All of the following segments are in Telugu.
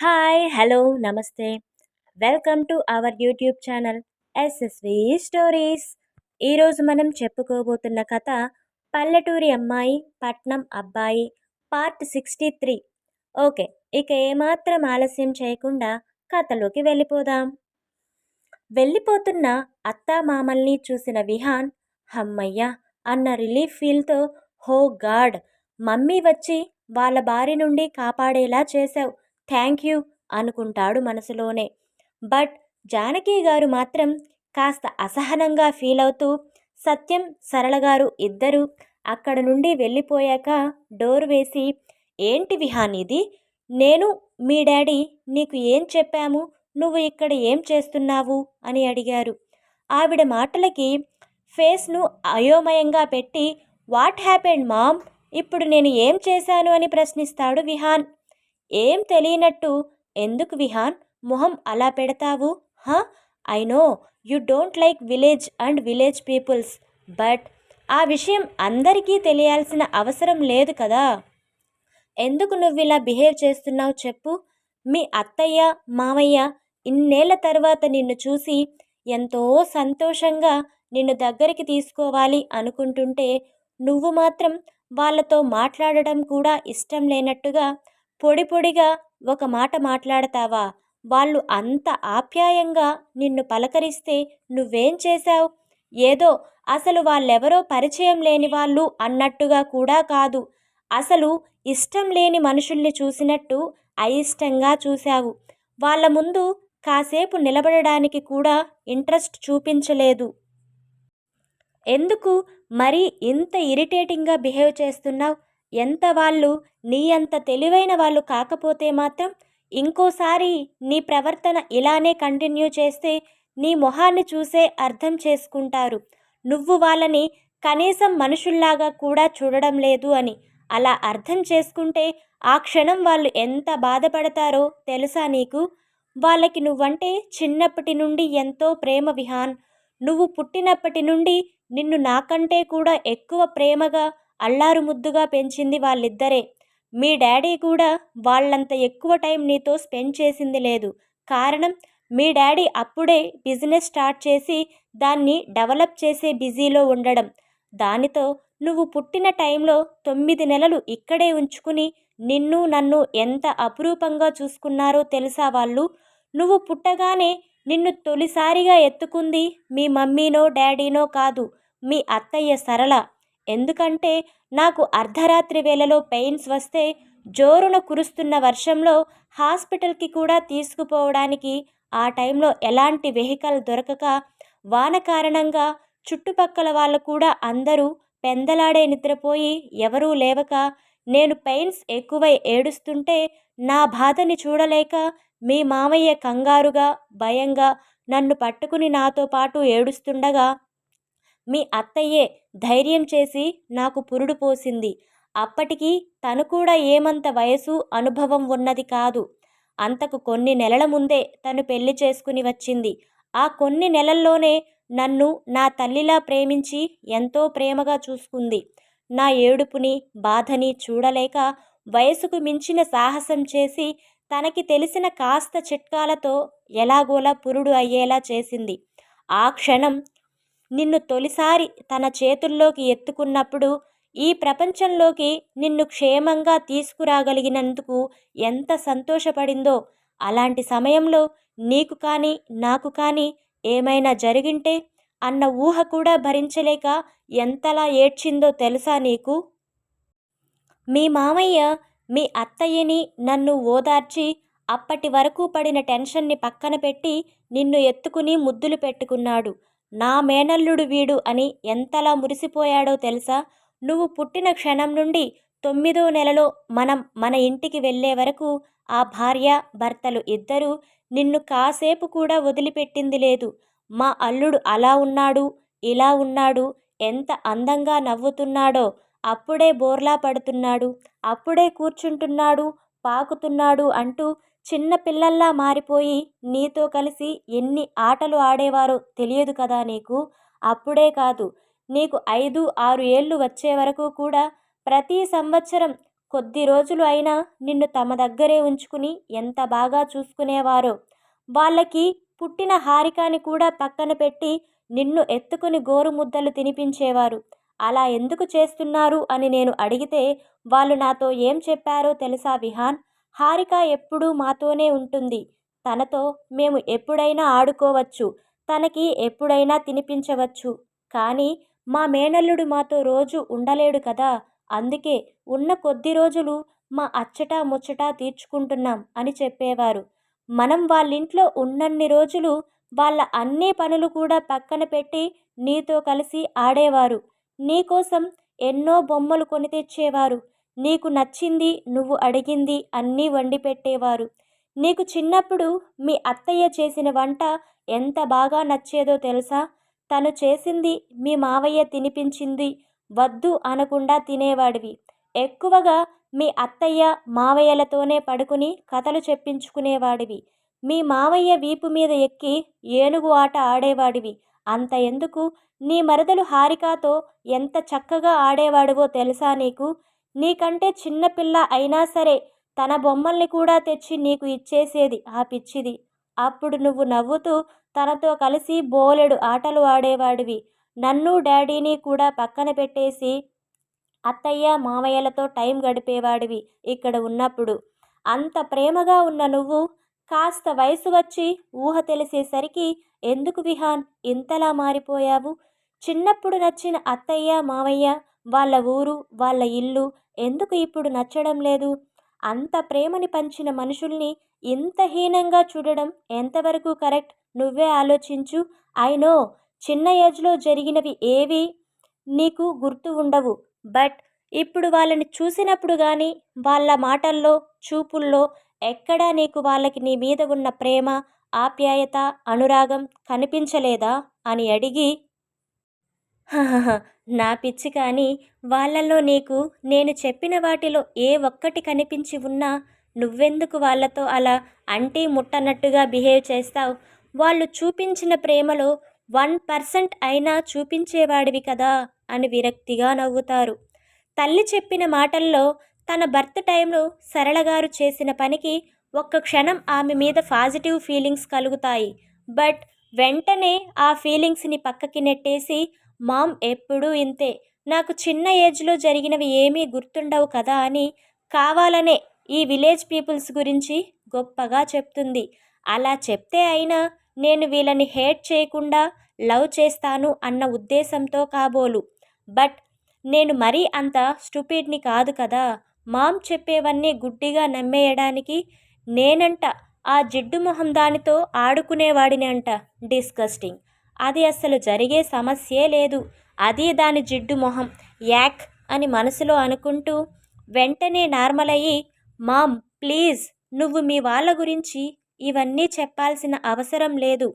హాయ్ హలో నమస్తే. Welcome to our YouTube channel SSV stories ఈరోజు మనం చెప్పుకోబోతున్న కథ పల్లెటూరి అమ్మాయి పట్నం అబ్బాయి పార్ట్ సిక్స్టీ త్రీ ఓకే ఇక ఏమాత్రం ఆలస్యం చేయకుండా కథలోకి వెళ్ళిపోదాం. వెళ్ళిపోతున్న అత్తా మామల్ని చూసిన విహాన్ హమ్మయ్య అన్న రిలీఫ్ ఫీల్తో హో గాడ్ మమ్మీ వచ్చి వాళ్ళ బారి నుండి కాపాడేలా చేశావు. థ్యాంక్ యూ అనుకుంటాడు మనసులోనే. బట్ జానకి గారు మాత్రం కాస్త అసహనంగా ఫీల్ అవుతూ సత్యం సరళ గారు ఇద్దరు అక్కడ నుండి వెళ్ళిపోయాక డోర్ వేసి ఏంటి విహాన్ ఇది నేను మీ డాడీ నీకు ఏం చెప్పాము? నువ్వు ఇక్కడ ఏం చేస్తున్నావు? అని అడిగారు. ఆవిడ మాటలకి ఫేస్ను అయోమయంగా పెట్టి వాట్ హ్యాపెండ్ మామ్? ఇప్పుడు నేను ఏం చేశాను? అని ప్రశ్నిస్తాడు విహాన్. ఏం తెలియనట్టు ఎందుకు విహాన్? మొహం అలా పెడతావు? హా? I know you don't like village and village peoples but ఆ విషయం అందరికీ తెలియాల్సిన అవసరం లేదు కదా. ఎందుకు నువ్వు ఇలా బిహేవ్ చేస్తున్నావు చెప్పు? మీ అత్తయ్య మామయ్య ఇన్నేళ్ళ తర్వాత నిన్ను చూసి ఎంతో సంతోషంగా నిన్ను దగ్గరికి తీసుకోవాలి అనుకుంటుంటే నువ్వు మాత్రం వాళ్ళతో మాట్లాడడం కూడా ఇష్టం లేనట్టుగా పొడి పొడిగా ఒక మాట మాట్లాడతావా? వాళ్ళు అంత ఆప్యాయంగా నిన్ను పలకరిస్తే నువ్వేం చేశావు? ఏదో అసలు వాళ్ళెవరో పరిచయం లేని వాళ్ళు అన్నట్టుగా కూడా కాదు. అసలు ఇష్టం లేని మనుషుల్ని చూసినట్టు అయిష్టంగా చూశావు. వాళ్ళ ముందు కాసేపు నిలబడడానికి కూడా ఇంట్రెస్ట్ చూపించలేదు. ఎందుకు మరీ ఇంత ఇరిటేటింగ్గా బిహేవ్ చేస్తున్నావు? ఎంత వాళ్ళు నీ అంత తెలివైన వాళ్ళు కాకపోతే మాత్రం ఇంకోసారి నీ ప్రవర్తన ఇలానే కంటిన్యూ చేస్తే నీ మొహాన్ని చూసే అర్థం చేసుకుంటారు. నువ్వు వాళ్ళని కనీసం మనుషుల్లాగా కూడా చూడడం లేదు అని. అలా అర్థం చేసుకుంటే ఆ క్షణం వాళ్ళు ఎంత బాధపడతారో తెలుసా నీకు? వాళ్ళకి నువ్వంటే చిన్నప్పటి నుండి ఎంతో ప్రేమ విహాన్. నువ్వు పుట్టినప్పటి నుండి నిన్ను నాకంటే కూడా ఎక్కువ ప్రేమగా అల్లారు ముద్దుగా పెంచింది వాళ్ళిద్దరే. మీ డాడీ కూడా వాళ్ళంత ఎక్కువ టైం నీతో స్పెండ్ చేసింది లేదు. కారణం మీ డాడీ అప్పుడే బిజినెస్ స్టార్ట్ చేసి దాన్ని డెవలప్ చేసే బిజీలో ఉండడం. దానితో నువ్వు పుట్టిన టైంలో తొమ్మిది నెలలు ఇక్కడే ఉంచుకుని నిన్ను నన్ను ఎంత అపురూపంగా చూసుకున్నారో తెలుసా వాళ్ళు? నువ్వు పుట్టగానే నిన్ను తొలిసారిగా ఎత్తుకుంది మీ మమ్మీనో డాడీనో కాదు మీ అత్తయ్య సరళ. ఎందుకంటే నాకు అర్ధరాత్రి వేళలో పెయిన్స్ వస్తే జోరున కురుస్తున్న వర్షంలో హాస్పిటల్కి కూడా తీసుకుపోవడానికి ఆ టైంలో ఎలాంటి వెహికల్ దొరకక వాన కారణంగా చుట్టుపక్కల వాళ్ళు కూడా అందరూ పెందలాడే నిద్రపోయి ఎవరూ లేవక నేను పెయిన్స్ ఎక్కువై ఏడుస్తుంటే నా బాధని చూడలేక మీ మామయ్య కంగారుగా భయంగా నన్ను పట్టుకుని నాతో పాటు ఏడుస్తుండగా మీ అత్తయ్యే ధైర్యం చేసి నాకు పురుడు పోసింది. అప్పటికి తను కూడా ఏమంత వయసు అనుభవం ఉన్నది కాదు. అంతకు కొన్ని నెలల ముందే తను పెళ్ళి చేసుకుని వచ్చింది. ఆ కొన్ని నెలల్లోనే నన్ను నా తల్లిలా ప్రేమించి ఎంతో ప్రేమగా చూసుకుంది. నా ఏడుపుని బాధని చూడలేక వయసుకు మించిన సాహసం చేసి తనకి తెలిసిన కాస్త చిట్కాలతో ఎలాగోలా పురుడు అయ్యేలా చేసింది. ఆ క్షణం నిన్ను తొలిసారి తన చేతుల్లోకి ఎత్తుకున్నప్పుడు ఈ ప్రపంచంలోకి నిన్ను క్షేమంగా తీసుకురాగలిగినందుకు ఎంత సంతోషపడిందో. అలాంటి సమయంలో నీకు కానీ నాకు కానీ ఏమైనా జరిగింటే అన్న ఊహ కూడా భరించలేక ఎంతలా ఏడ్చిందో తెలుసా నీకు? మీ మామయ్య మీ అత్తయ్యని నన్ను ఓదార్చి అప్పటి వరకు పడిన టెన్షన్ని పక్కన పెట్టి నిన్ను ఎత్తుకుని ముద్దులు పెట్టుకున్నాడు. నా మేనల్లుడు వీడు అని ఎంతలా మురిసిపోయాడో తెలుసా? నువ్వు పుట్టిన క్షణం నుండి తొమ్మిదో నెలలో మనం మన ఇంటికి వెళ్ళే వరకు ఆ భార్య భర్తలు ఇద్దరూ నిన్ను కాసేపు కూడా వదిలిపెట్టింది లేదు. మా అల్లుడు అలా ఉన్నాడు ఇలా ఉన్నాడు ఎంత అందంగా నవ్వుతున్నాడో. అప్పుడే బోర్లా పడుతున్నాడు అప్పుడే కూర్చుంటున్నాడు పాకుతున్నాడు అంటూ చిన్న పిల్లల్లా మారిపోయి నీతో కలిసి ఎన్ని ఆటలు ఆడేవారో తెలియదు కదా నీకు? అప్పుడే కాదు. నీకు ఐదు ఆరు ఏళ్ళు వచ్చే వరకు కూడా ప్రతి సంవత్సరం కొద్ది రోజులు అయినా నిన్ను తమ దగ్గరే ఉంచుకుని ఎంత బాగా చూసుకునేవారో. వాళ్ళకి పుట్టిన హారికాని కూడా పక్కన పెట్టి నిన్ను ఎత్తుకుని గోరు ముద్దలు తినిపించేవారు. అలా ఎందుకు చేస్తున్నారు అని నేను అడిగితే వాళ్ళు నాతో ఏం చెప్పారో తెలుసా విహాన్? హారిక ఎప్పుడూ మాతోనే ఉంటుంది. తనతో మేము ఎప్పుడైనా ఆడుకోవచ్చు. తనకి ఎప్పుడైనా తినిపించవచ్చు. కానీ మా మేనల్లుడు మాతో రోజు ఉండలేడు కదా. అందుకే ఉన్న కొద్ది రోజులు మా అచ్చట ముచ్చట తీర్చుకుంటున్నాం అని చెప్పేవారు. మనం వాళ్ళింట్లో ఉన్నన్ని రోజులు వాళ్ళ అన్ని పనులు కూడా పక్కన పెట్టి నీతో కలిసి ఆడేవారు. నీకోసం ఎన్నో బొమ్మలు కొని తెచ్చేవారు. నీకు నచ్చింది నువ్వు అడిగింది అన్నీ వండి పెట్టేవారు. నీకు చిన్నప్పుడు మీ అత్తయ్య చేసిన వంట ఎంత బాగా నచ్చేదో తెలుసా? తను చేసింది మీ మావయ్య తినిపించింది వద్దు అనకుండా తినేవాడివి. ఎక్కువగా మీ అత్తయ్య మావయ్యలతోనే పడుకుని కథలు చెప్పించుకునేవాడివి. మీ మావయ్య వీపు మీద ఎక్కి ఏనుగు ఆట ఆడేవాడివి. అంత ఎందుకు? నీ మరదలు హారికాతో ఎంత చక్కగా ఆడేవాడివో తెలుసా నీకు? నీకంటే చిన్నపిల్ల అయినా సరే తన బొమ్మల్ని కూడా తెచ్చి నీకు ఇచ్చేసేది ఆ పిచ్చిది. అప్పుడు నువ్వు నవ్వుతూ తనతో కలిసి బోలెడు ఆటలు ఆడేవాడివి. నన్ను డాడీని కూడా పక్కన పెట్టేసి అత్తయ్య మామయ్యలతో టైం గడిపేవాడివి ఇక్కడ ఉన్నప్పుడు. అంత ప్రేమగా ఉన్న నువ్వు కాస్త వయసు వచ్చి ఊహ తెలిసేసరికి ఎందుకు విహాన్ ఇంతలా మారిపోయావు? చిన్నప్పుడు నచ్చిన అత్తయ్య మావయ్య వాళ్ళ ఊరు వాళ్ళ ఇల్లు ఎందుకు ఇప్పుడు నచ్చడం లేదు? అంత ప్రేమని పంచిన మనుషుల్ని ఇంత హీనంగా చూడడం ఎంతవరకు కరెక్ట్? నువ్వే ఆలోచించు. ఐనో చిన్న ఏజ్లో జరిగినవి ఏవి నీకు గుర్తు ఉండవు. బట్ ఇప్పుడు వాళ్ళని చూసినప్పుడు కానీ వాళ్ళ మాటల్లో చూపుల్లో ఎక్కడా నీకు వాళ్ళకి నీ మీద ఉన్న ప్రేమ ఆప్యాయత అనురాగం కనిపించలేదా? అని అడిగి నా పిచ్చి కానీ వాళ్ళల్లో నీకు నేను చెప్పిన వాటిలో ఏ ఒక్కటి కనిపించి ఉన్నా నువ్వెందుకు వాళ్ళతో అలా అంటీ ముట్టనట్టుగా బిహేవ్ చేస్తావు? వాళ్ళు చూపించిన ప్రేమలో వన్ పర్సెంట్ అయినా చూపించేవాడివి కదా అని విరక్తిగా నవ్వుతారు. తల్లి చెప్పిన మాటల్లో తన బర్త్ టైంలో సరళగారు చేసిన పనికి ఒక్క క్షణం ఆమె మీద పాజిటివ్ ఫీలింగ్స్ కలుగుతాయి. బట్ వెంటనే ఆ ఫీలింగ్స్ని పక్కకి నెట్టేసి మామ్ ఎప్పుడూ ఇంతే. నాకు చిన్న ఏజ్లో జరిగినవి ఏమీ గుర్తుండవు కదా అని కావాలనే ఈ విలేజ్ పీపుల్స్ గురించి గొప్పగా చెప్తుంది. అలా చెప్తే అయినా నేను వీళ్ళని హేట్ చేయకుండా లవ్ చేస్తాను అన్న ఉద్దేశంతో కాబోలు. బట్ నేను మరీ అంత స్టూపిడ్ని కాదు కదా. మామ్ చెప్పేవన్నీ గుడ్డిగా నమ్మేయడానికి నేనంట ఆ జిడ్డు మొహం దానితో ఆడుకునేవాడిని అంట. డిస్కస్టింగ్. అది అస్సలు జరిగే సమస్యే లేదు. అది దాని జిడ్డు మొహం. యాక్ అని మనసులో అనుకుంటూ వెంటనే నార్మల్ అయ్యి మామ్ ప్లీజ్ నువ్వు మీ వాళ్ళ గురించి ఇవన్నీ చెప్పాల్సిన అవసరం లేదు.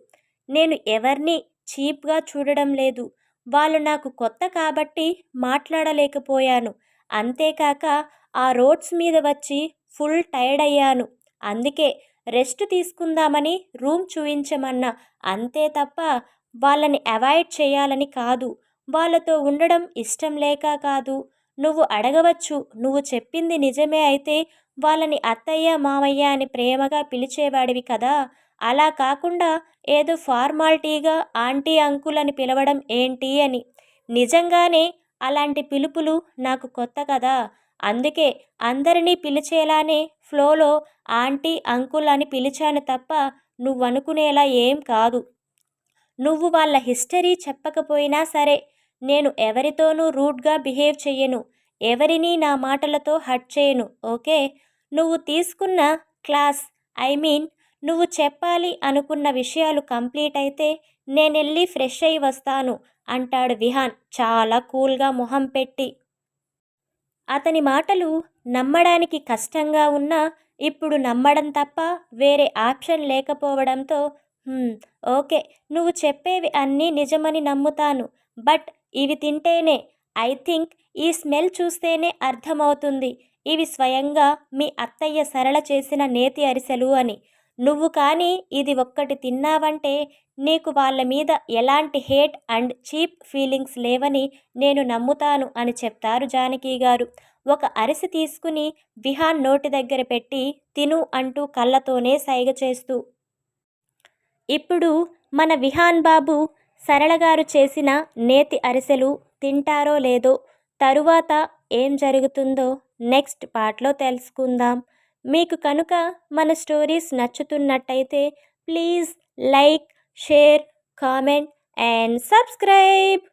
నేను ఎవరిని చీప్గా చూడడం లేదు. వాళ్ళు నాకు కొత్త కాబట్టి మాట్లాడలేకపోయాను. అంతేకాక ఆ రోడ్స్ మీద వచ్చి ఫుల్ టైర్డ్ అయ్యాను. అందుకే రెస్ట్ తీసుకుందామని రూమ్ చూయించమన్నా. అంతే తప్ప వాళ్ళని అవాయిడ్ చేయాలని కాదు. వాళ్ళతో ఉండడం ఇష్టం లేక కాదు. నువ్వు అడగవచ్చు. నువ్వు చెప్పింది నిజమే అయితే వాళ్ళని అత్తయ్య మామయ్య అని ప్రేమగా పిలిచేవాడివి కదా. అలా కాకుండా ఏదో ఫార్మాలిటీగా ఆంటీ అంకుల్ అని పిలవడం ఏంటి అని. నిజంగానే అలాంటి పిలుపులు నాకు కొత్త కదా. అందుకే అందరినీ పిలిచేలానే ఫ్లోలో ఆంటీ అంకుల్ అని పిలిచాను తప్ప నువ్వనుకునేలా ఏం కాదు. నువ్వు వాళ్ళ హిస్టరీ చెప్పకపోయినా సరే నేను ఎవరితోనూ రూడ్గా బిహేవ్ చెయ్యను. ఎవరినీ నా మాటలతో హట్ చేయను ఓకే? నువ్వు తీసుకున్న క్లాస్ ఐ మీన్ నువ్వు చెప్పాలి అనుకున్న విషయాలు కంప్లీట్ అయితే నేను వెళ్ళి ఫ్రెష్ అయి వస్తాను అంటాడు విహాన్ చాలా కూల్గా మొహం పెట్టి. అతని మాటలు నమ్మడానికి కష్టంగా ఉన్నా ఇప్పుడు నమ్మడం తప్ప వేరే ఆప్షన్ లేకపోవడంతో ఓకే. నువ్వు చెప్పేవి అన్నీ నిజమని నమ్ముతాను. బట్ ఇవి తింటేనే ఐ థింక్ ఈ స్మెల్ చూస్తేనే అర్థమవుతుంది. ఇవి స్వయంగా మీ అత్తయ్య సరళ చేసిన నేతి అరిసెలు అని. నువ్వు కానీ ఇది ఒక్కటి తిన్నావంటే నీకు వాళ్ళ మీద ఎలాంటి హేట్ అండ్ చీప్ ఫీలింగ్స్ లేవని నేను నమ్ముతాను అని చెప్తారు జానకి గారు. ఒక అరిసి తీసుకుని విహాన్ నోటి దగ్గర పెట్టి తిను అంటూ కళ్ళతోనే సైగ చేస్తూ ఇప్పుడు మన విహాన్ బాబు సరళగారు చేసిన నేతి అరిసెలు తింటారో లేదో తరువాత ఏం జరుగుతుందో నెక్స్ట్ పార్ట్లో తెలుసుకుందాం. మీకు కనుక మన stories నచ్చుతున్నట్టయితే please like share comment and subscribe.